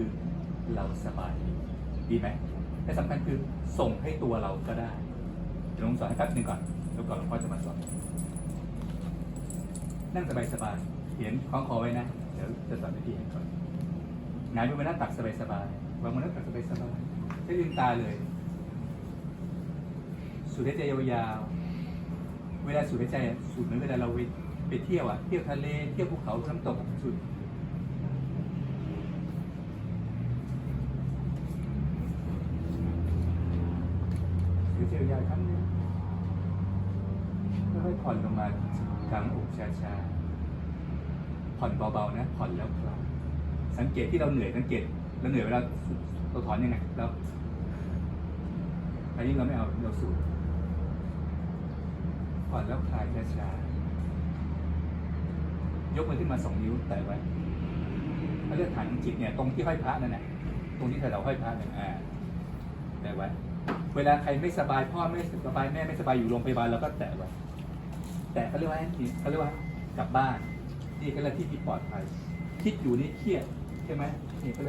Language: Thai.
คือเราสบายดีดีไหมและสำคัญคือส่งให้ตัวเราก็ได้เดี๋ยวลองสอนให้แป๊บหนึงก่อนแล้วก่อนหลวงพ่อจะมาสอนนั่งสบายสบายๆเห็นคล้องคอไว้นะ เดี๋ยวจะสอนวิธีให้ก่อนหงายมือมาหน้าตักสบายสบายๆวางมือหน้าตักสบายสบายๆให้ลืมตาเลยสูดหายใจยาวๆเวลาสูดหายใจสูดเหมือนเวลาเราไปไปเที่ยวอะเที่ยวทะเลเที่ยวภูเขาน้ำตกสูดสูดหา ยใจยาวครั้งนึงค่อยๆผ่อนลงมากลางอกช้าๆผ่อนเบาๆนะ ผ่อนแล้วคลายสังเกตที่เราเหนื่อยสังเกตเราเหนื่อยเวลาเราถอนยังไงเราอันนี้เราไม่เอาเราสูดผ่อนแล้วคลายช้าๆยกมือขึ้นมาสองนิ้วแตะไว้เขาเรียกฐานจิตเนี่ยตรงที่ห้อยพระนั่นแหละตรงที่เราห้อยพระเนี่ยอ่าแตะไว้ เวลาใครไม่สบายพ่อไม่สบายแม่ไม่สบายอยู่โรงพยาบาลเราก็แตะไว้แต่เขาเรียกว่าเขาเรียกว่ากลับบ้านนี่ก็เรียกที่ที่ปลอดภัยคิดอยู่นี่เครียดใช่ไหมนี่ก็เรียก